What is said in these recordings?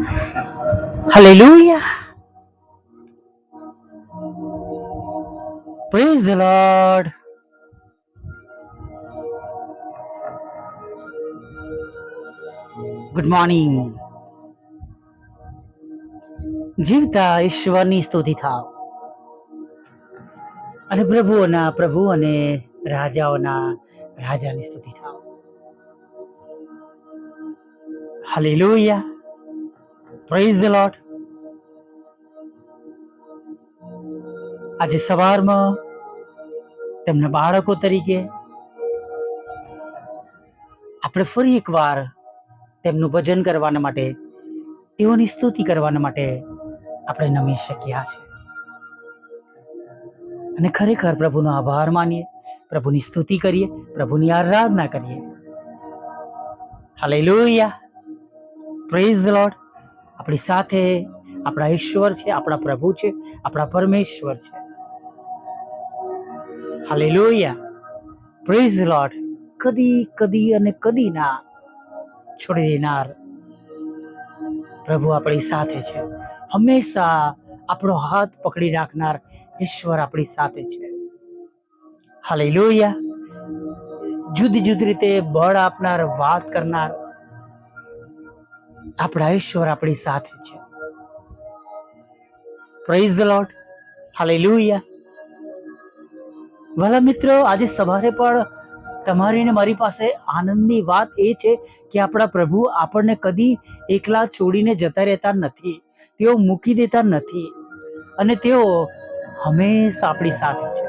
Hallelujah. Praise the Lord. Good morning જીવતા ઈશ્વરની સ્તુતિ થાવ અને પ્રભુઓના, પ્રભુ અને રાજાઓના રાજાની સ્તુતિ થાવ હાલેલુયા પ્રેઝ ધ લોર્ડ આજે સવારમાં તેમના બાળકો તરીકે આપણે ફરી એકવાર તેમનું ભજન કરવાના માટે, તેઓની સ્તુતિ કરવાના માટે આપણે નમી શક્યા છે. અને ખરેખર પ્રભુનો આભાર માનીએ, પ્રભુની સ્તુતિ કરીએ, પ્રભુની આરાધના કરીએ. હાલેલુયા પ્રેઝ ધ લોર્ડ આપણી સાથે આપણા ઈશ્વર છે, આપણા પ્રભુ છે, આપણા પરમેશ્વર છે. હાલેલુયા પ્રેઝ લોટ કદી કદી અને કદી ના છોડી દેનાર પ્રભુ આપણી સાથે છે. હંમેશા આપણો હાથ પકડી રાખનાર ઈશ્વર આપણી સાથે છે. હાલે લોહિયા જુદી જુદી રીતે બળ આપનાર, વાત કરનાર આપણા ઈશ્વર આપણી સાથે છે. પ્રેઝ ધ લોર્ડ હાલેલુયા વાલા મિત્રો, આજે સવારે પણ તમારી ને મારી પાસે આનંદની વાત એ છે કે આપણા પ્રભુ આપણને કદી એકલા છોડીને જતા રહેતા નથી. તેઓ મૂકી દેતા નથી અને તેઓ હંમેશા આપણી સાથે છે.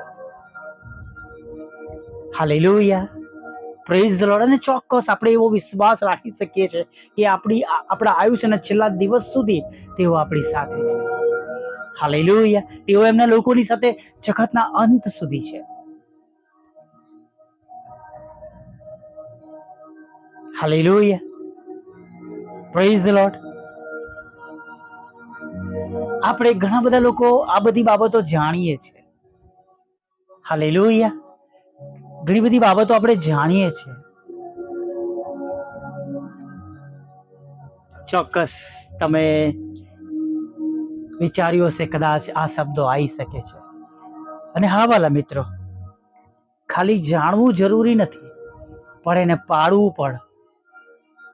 હાલેલુયા પ્રેઝ લોર્ડ અને ચોક્કસ આપણે એવો વિશ્વાસ રાખી શકીએ છીએ કે આપણી આપણા આયુષ્યના છેલ્લા દિવસ સુધી તેઓ આપણી સાથે છે. હાલેલુયા તેઓ એમના લોકોની સાથે જગતના અંત સુધી છે. હાલેલુયા પ્રેઝ ધ લોર્ડ આપણે ઘણા બધા લોકો આ બધી બાબતો જાણીએ છીએ. હાલેલુયા ઘણી બધી બાબતો આપણે જાણીએ છીએ. ચોક્કસ તમે વિચાર્યું હશે કદાચ આ શબ્દો આવી શકે છે. અને હા, વાલા મિત્રો, ખાલી જાણવું જરૂરી નથી, પણ એને પાડવું પણ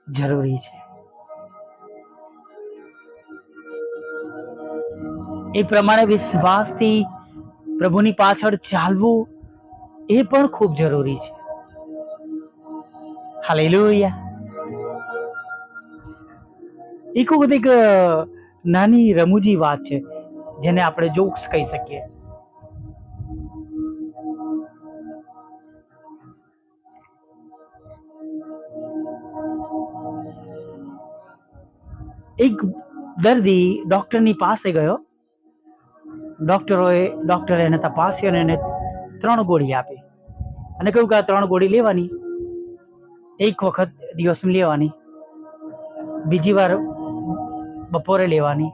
જરૂરી છે. એ પ્રમાણે વિશ્વાસથી પ્રભુની પાછળ ચાલવું એ પણ ખૂબ જરૂરી છે. હાલેલુયા. એક વખત એક નાની રમૂજી વાત છે, જેને આપણે જોક્સ કહી શકીએ. એક દર્દી ડોક્ટરની પાસે ગયો. ડોક્ટરોએ, ડોક્ટરે એને તપાસ્યો અને એને ત્રણ ગોળી આપી. અને કહ્યું કે આ ત્રણ ગોળી લેવાની. એક વખત દિવસમાં લેવાની. બીજી વાર બપોરે લેવાની.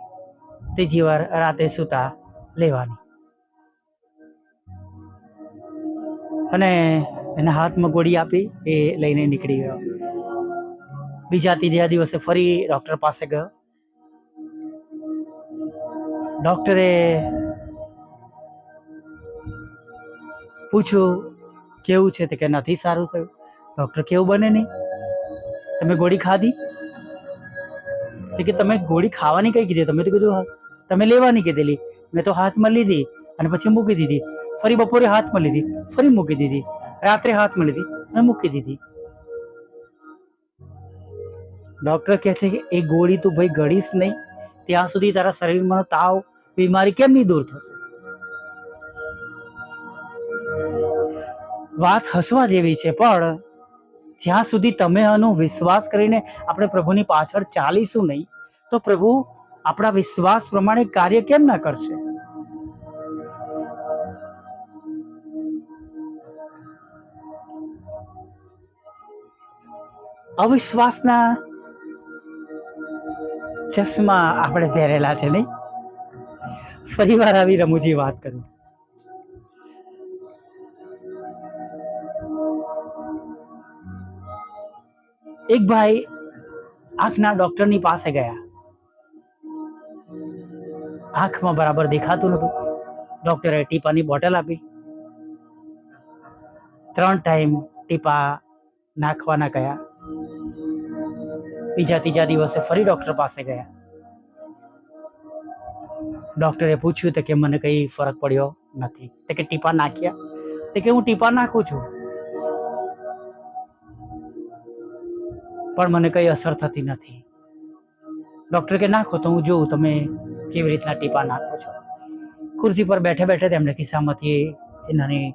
ત્રીજી વાર રાતે સૂતા લેવાની. અને એના હાથમાં ગોળી આપી, એ લઈને નીકળી ગયો. બીજા ત્રીજા દિવસે ફરી ડૉક્ટર પાસે ગયો. ડૉક્ટરે પૂછ્યું કેવું છે તે કે નથી સારું થયું? ડૉક્ટર કેવું બને નહીં? તમે ગોળી ખાધી? તે કે તમે ગોળી ખાવાની કઈ કીધી? તમે તો કીધું હા, તમે લેવાની કીધેલી. મેં તો હાથમાં લીધી અને પછી મૂકી દીધી. ફરી બપોરે હાથમાં લીધી ફરી મૂકી દીધી. રાત્રે હાથમાં લીધી અને મૂકી દીધી. ડૉક્ટર કહે છે કે એ ગોળી તું ભાઈ ગળીશ નહીં. ત્યાં સુધી તારા શરીરમાં તાવ બીમારી કેમ નહીં દૂર થશે? વાત હસવા જેવી છે, પણ જ્યાં સુધી તમે આનો વિશ્વાસ કરીને આપણે પ્રભુની પાછળ ચાલીશું નહીં, તો પ્રભુ આપણા વિશ્વાસ પ્રમાણે કાર્ય કેમ ના કરશે? અવિશ્વાસના ચશ્મા આપણે પહેરેલા છે નહીં? ફરી વાર આવી રમૂજી વાત કરું. એક ભાઈ આંખના ડોક્ટરની પાસે ગયા. આંખમાં બરાબર દેખાતું નહોતું. ડોક્ટરે ટીપાની બોટલ આપી. ત્રણ ટાઈમ ટીપા નાખવાના ગયા. બીજા ત્રીજા દિવસે ફરી ડૉક્ટર પાસે ગયા. ડૉક્ટરે પૂછ્યું તો કે મને કંઈ ફરક પડ્યો નથી. તો કે ટીપા નાખ્યા. તો કે હું ટીપા નાખું છું. પણ મને કંઈ અસર થતી નથી. ડૉક્ટર કે નાખો તો હું જોઉં તમે કેવી રીતના ટીપા નાખો છો. ખુરશી પર બેઠે બેઠે તેમણે ખિસ્સામાંથી એ નાની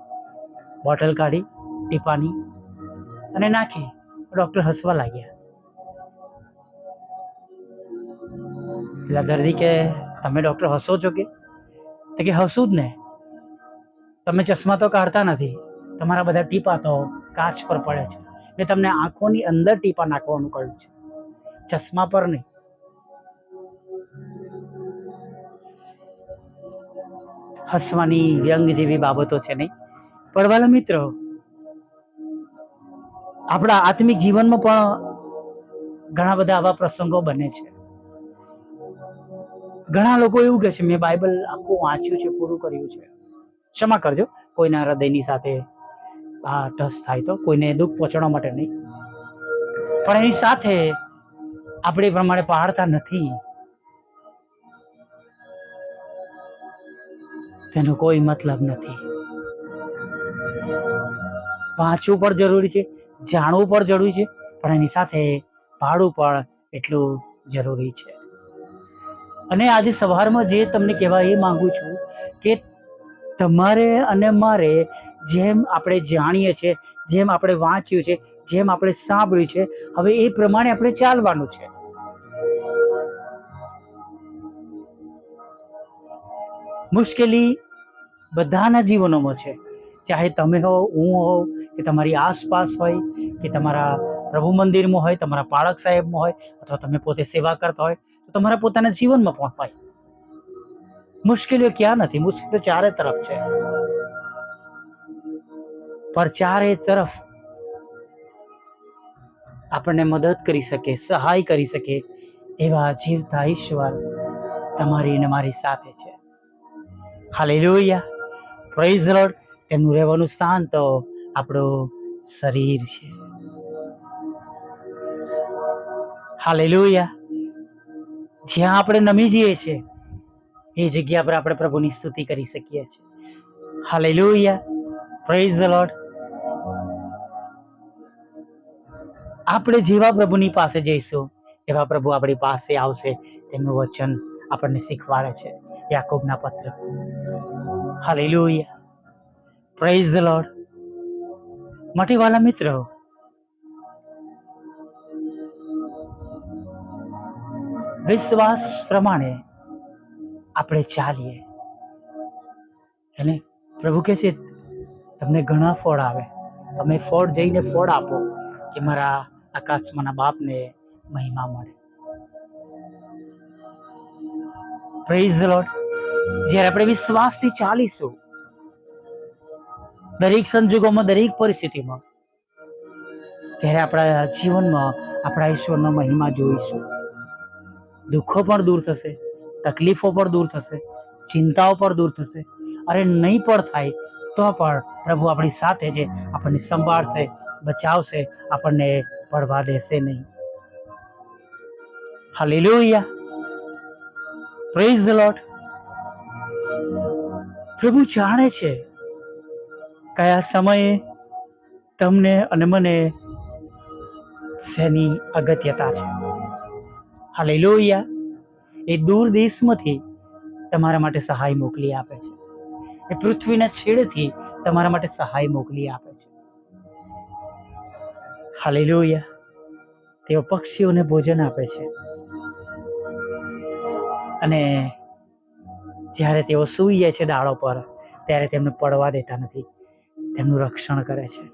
બોટલ કાઢી, ટીપાની અને નાખી. ડૉક્ટર હસવા લાગ્યા. પેલા દર્દી કે તમે ડૉક્ટર હસો છો કે? તો કે હસું જ ને. તમે ચશ્મા તો કાઢતા નથી. તમારા બધા ટીપા તો કાચ પર પડે છે. મેં તમને આંખોની અંદર ટીપા નાખવાનું કહ્યું છે. ચશ્મા પર નહીં. હસવાની વ્યંગ જેવી બાબતો છે નહીં. પડવાલા મિત્ર, આપણા આત્મિક જીવનમાં પણ ઘણા બધા આવા પ્રસંગો બને છે. ઘણા લોકો એવું કહે છે, મેં બાઇબલ આખું વાંચ્યું છે, પૂરું કર્યું છે. ક્ષમા કરજો, કોઈના હૃદયની સાથે આ ટચ થાય તો. કોઈને દુઃખ પહોંચાડવા માટે નહીં. પણ એની સાથે આપણે પ્રમાણે પાડતા નથી. તેનો કોઈ મતલબ નથી. વાંચવું પણ જરૂરી છે, જાણવું પણ જરૂરી છે, પણ એની સાથે પાડવું પણ એટલું જરૂરી છે. અને આજે સવારમાં જે તમને કહેવા એ માંગુ છું કે તમારે અને મારે જેમ આપણે જાણીએ છીએ, જેમ આપણે વાંચ્યું છે, જેમ આપણે સાંભળ્યું છે, હવે એ પ્રમાણે આપણે ચાલવાનું છે. મુશ્કેલી બધાના જીવનોમાં છે. ચાહે તમે હો, હું હોઉં કે તમારી આસપાસ હોય, કે તમારા પ્રભુ મંદિરમાં હોય, તમારા પાળક સાહેબમાં હોય, અથવા તમે પોતે સેવા કરતા હોય, તો તમારા પોતાના જીવનમાં પણ હોય. મુશ્કેલીઓ ક્યાં નથી? મુશ્કેલીઓ ચારે તરફ છે. પણ ચારે તરફ આપણને મદદ કરી શકે, સહાય કરી શકે એવા જીવતા ઈશ્વર તમારી અને મારી સાથે છે. હાલેલુયા. પ્રેઝ લોર્ડ તેમનું રહેવાનું સ્થાન તો આપણું શરીર છે. હાલેલુયા. જ્યાં આપણે નમી જઈએ છીએ, એ જગ્યા પર આપણે પ્રભુની સ્તુતિ કરી શકીએ છીએ. હાલેલુયા. પ્રેઝ ધ આપણે જેવા પ્રભુની પાસે જઈશું, એવા પ્રભુ આપણી પાસે આવશે, તેમનું વચન આપણને શીખવાડે છે. યાકોબના પત્ર. હાલેલુયા પ્રેઝ ધ લોર્ડ મટીવાલા મિત્રો, વિશ્વાસ પ્રમાણે આપણે ચાલીએ. અને પ્રભુ કહે છે, તમને ઘણા ફળ આવે. તમે ફળ જઈને ફળ આપો. કે મારા આકાશમાંના બાપને મહિમા મળે. જ્યારે આપણે વિશ્વાસથી ચાલીશું, દરેક સંજોગોમાં, દરેક પરિસ્થિતિમાં, ત્યારે આપણા જીવનમાં આપણા ઈશ્વરનો મહિમા જોઈશું. દુઃખો પણ દૂર થશે, તકલીફો પણ દૂર થશે, ચિંતાઓ પણ દૂર થશે અરે નહીં પણ થાય તો પણ પ્રભુ આપણી સાથે છે આપણને સંભાળશે બચાવશે, આપણને પડવા દેશે નહીં. હાલેલુયા પ્રેઝ ધ લોટ પ્રભુ જાણે છે કયા સમયે તમને અને મને શેની અગત્યતા છે. હાલેલુયા એ દૂર દેશમાંથી તમારા માટે સહાય મોકલી આપે છે. એ પૃથ્વીના છેડેથી તમારા માટે સહાય મોકલી આપે છે. હાલેલુયા. તેઓ પક્ષીઓને ભોજન આપે છે. અને જ્યારે તેઓ સૂઈ જાય છે ડાળો પર, ત્યારે તેમને પડવા દેતા નથી. તેમનું રક્ષણ કરે છે.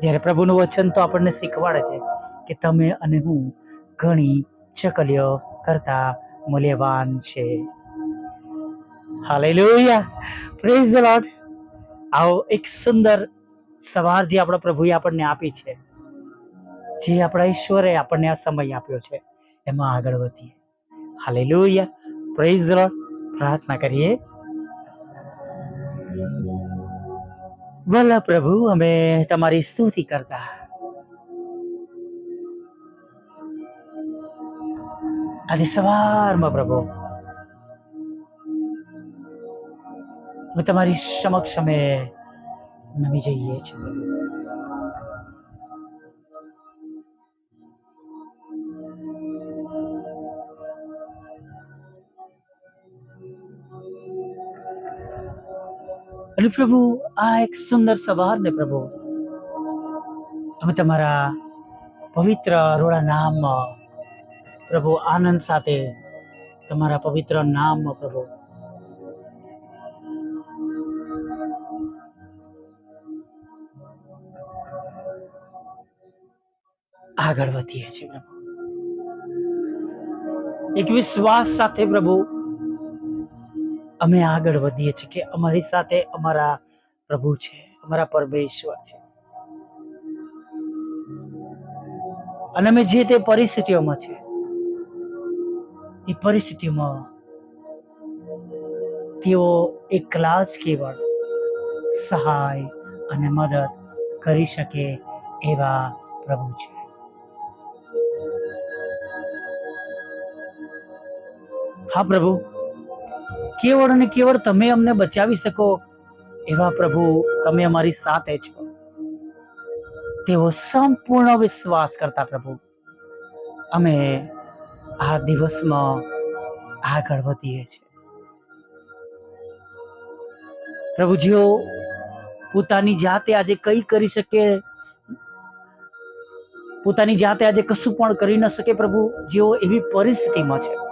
જ્યારે પ્રભુનું વચન તો આપણને શીખવાડે છે કે તમે અને હું ઘણી ચકલીઓ કરતા મૂલ્યવાન છે. હાલેલુયા. પ્રેઝ ધ લોર્ડ આવો એક સુંદર સવાર જે આપણા પ્રભુએ આપણને આપી છે, જે આપણા ઈશ્વરે આપણને આ સમય આપ્યો છે, એમાં આગળ વધીએ. હાલેલુયા પ્રેઝ ધ લોર્ડ પ્રાર્થના કરીએ. વલ્લા પ્રભુ, અમે તમારી સ્તુતિ કરતા. આજે સવારમાં પ્રભુ તમારી સમક્ષ અમે નમી જઈએ છીએ. અને પ્રભુ, આ એક સુંદર સવારને પ્રભુ. અમે તમારા પવિત્ર અરોડા નામમાં પ્રભુ આનંદ સાથે તમારા પવિત્ર નામમાં પ્રભુ. આગળ વધીએ છીએ પ્રભુ. એક વિશ્વાસ સાથે પ્રભુ, અમે આગળ વધીએ છીએ કે અમારી સાથે અમારા પ્રભુ છે, અમારા પરમેશ્વર છે. અને અમે જે તે પરિસ્થિતિઓમાં છે એ પરિસ્થિતિમાં તેઓ એકલા જ કેવળ સહાય અને મદદ કરી શકે એવા પ્રભુ છે. હા, પ્રભુ. કેવળ અને કેવળ તમે અમને બચાવી શકો એવા, પ્રભુ, તમે અમારી સાથે છો. તેવો સંપૂર્ણ વિશ્વાસ કરતા, પ્રભુ. અમે આ દિવસમાં આગળ વધીએ છીએ. પ્રભુજીઓ, પોતાની જાતે આજે કઈ કરી શકે? પોતાની જાતે આજે કશું પણ કરી ન શકે, પ્રભુ. જેઓ એવી પરિસ્થિતિમાં છે.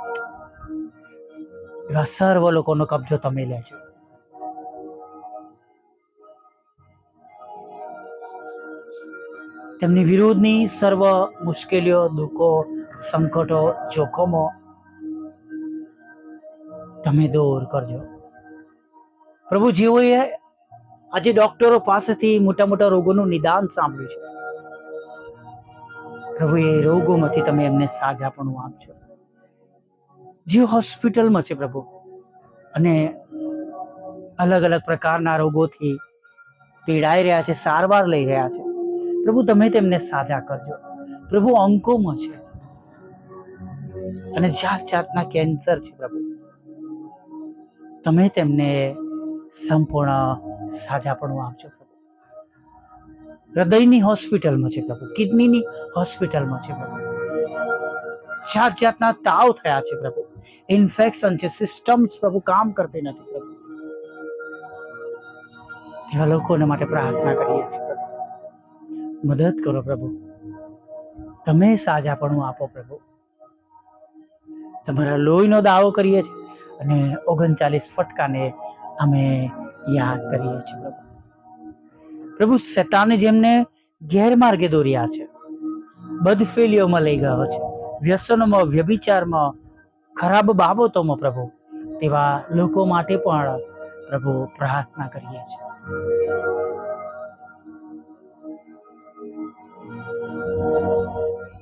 સર્વ લોકોનો કબજો તમે લેજો તેમની વિરોધની સર્વ મુશ્કેલીઓ, દુઃખો, સંકટો, જોખમો તમે દૂર કરજો. પ્રભુ જેઓએ આજે ડોક્ટરો પાસેથી મોટા મોટા રોગોનું નિદાન સાંભળ્યું છે. પ્રભુ એ રોગોમાંથી તમે એમને સાજાપણું આપજો. જે હોસ્પિટલમાં છે પ્રભુ. અને અલગ અલગ પ્રકારના રોગોથી પીડાઈ રહ્યા છે, સારવાર લઈ રહ્યા છે. પ્રભુ, તમે તેમને સાજા કરજો. પ્રભુ, અંકોમાં છે. અને જાત જાતના કેન્સર છે પ્રભુ. તમે તેમને સંપૂર્ણ સાજાપણું આપજો પ્રભુ. હૃદયની હોસ્પિટલમાં છે પ્રભુ. કિડનીની હોસ્પિટલમાં છે પ્રભુ. જાત જાતના તાવ થયા છે પ્રભુ. ઇન્ફેક્શન છે સિસ્ટમ્સ પ્રભુ કામ કરતી નથી પ્રભુ. તેવા લોકોને માટે પ્રાર્થના કરીએ છીએ મદદ કરો પ્રભુ. તમે સાજાપણું આપો પ્રભુ. તમારા લોહીનો દાવો કરીએ છીએ અને ઓગણચાલીસ ફટકાને અમે યાદ કરીએ છીએ પ્રભુ. પ્રભુ, શેતાને જેમને ગેરમાર્ગે દોર્યા છે, બદફેલીઓમાં લઈ ગયો છે, વ્યસનોમાં, વ્યભિચારમાં ખરાબ બાબતોમાં પ્રભુ, તેવા લોકો માટે પણ પ્રભુ પ્રાર્થના કરીએ છીએ.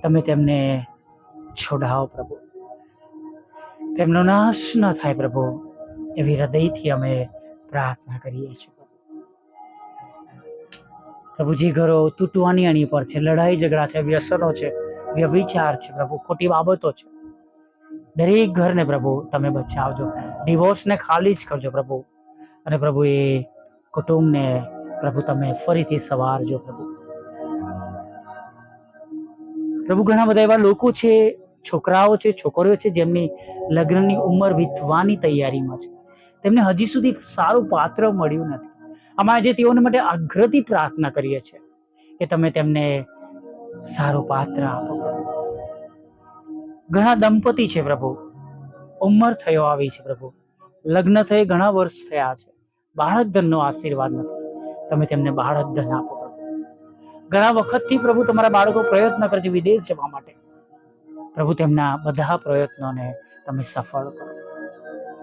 તમે તેમને છોડાવો પ્રભુ. તેમનો નાશ ન થાય પ્રભુ, એવી હૃદયથી અમે પ્રાર્થના કરીએ છીએ. પ્રભુ જે ઘરો તૂટવાની અણી પર છે લડાઈ ઝઘડા છે, વ્યસનો છે, વ્યભિચાર છે પ્રભુ, ખોટી બાબતો છે. દરેક ઘરને પ્રભુ તમે બચાવજો. ડિવોર્સને ખાલી જ કરજો પ્રભુ. અને પ્રભુ એ કુટુંબને પ્રભુ તમે ફરીથી સવારજો પ્રભુ. પ્રભુ ઘણા બધા એવા લોકો છે, છોકરાઓ છે, છોકરીઓ છે જેમની લગ્નની ઉંમર વીતવાની તૈયારીમાં છે. તેમને હજી સુધી સારું પાત્ર મળ્યું નથી. અમે આજે તેઓને માટે આગ્રહથી પ્રાર્થના કરીએ છીએ કે તમે તેમને સારું પાત્ર આપો. ઘણા દંપતી છે પ્રભુ. ઉંમર થયો આવી છે પ્રભુ. લગ્ન થઈ ઘણા વર્ષ થયા છે. બાળક ધનનો આશીર્વાદ નથી. તમે તેમને બાળક ધન આપો ઘણા વખતથી પ્રભુ તમારા બાળકો પ્રયત્ન કરે છે વિદેશ જવા માટે. પ્રભુ, તેમના બધા પ્રયત્નોને તમે સફળ કરો.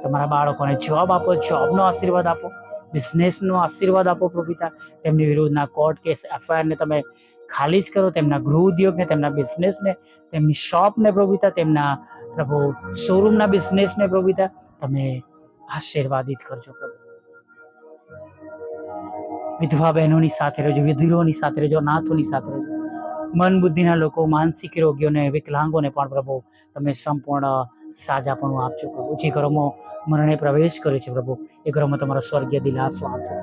તમારા બાળકોને જોબ આપો જોબનો આશીર્વાદ આપો બિઝનેસનો આશીર્વાદ આપો પ્રભુ તેમની વિરુદ્ધના કોર્ટ કેસ એફઆઈઆરને તમે ખાલી જ કરો, તેમના ગૃહ ઉદ્યોગને, તેમના બિઝનેસને તેમની શોપને પ્રભુતા, તેમના પ્રભુ શોરૂમના બિઝનેસને પ્રભુતા, તમે આશીર્વાદિત કરજો પ્રભુ. વિધવા બહેનોની સાથે રહેજો વિધુરોની સાથે રહેજો નાથોની સાથે રહેજો. મન બુદ્ધિના લોકો, માનસિક રોગીઓને, વિકલાંગોને પણ પ્રભુ, તમે સંપૂર્ણ સાજાપણું આપજો પ્રભુ. જે ઘરોમાં મરણે પ્રવેશ કર્યો છે પ્રભુ, એ ઘરોમાં તમારો સ્વર્ગીય દિલાસો આપજો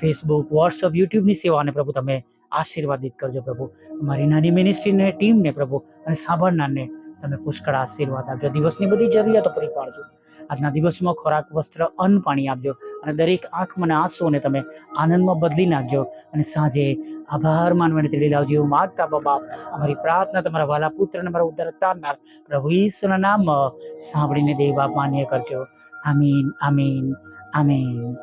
ફેસબુક વોટ્સઅપ યુટ્યુબની સેવાને પ્રભુ તમે આશીર્વાદિત કરજો પ્રભુ. અમારી નાની મિનિસ્ટ્રીને ટીમને પ્રભુ અને સાંભળનારને તમે પુષ્કળ આશીર્વાદ આપજો. દિવસની બધી જરૂરિયાતો પૂરી પાડજો. આજના દિવસમાં ખોરાક, વસ્ત્ર, અન્ન, પાણી આપજો અને દરેક આંખ, મને આંસુઓને તમે આનંદમાં બદલી નાખજો અને સાંજે આભાર માનવાની તેડી લાવજો. એવું માગતા બાબા, અમારી પ્રાર્થના તમારા વાલા પુત્ર અને મારા ઉદ્ધાર તારનાર પ્રભુ ઈશ્વરના નામ સાંભળીને દેવા માન્ય કરજો. આમીન આમીન આમીન.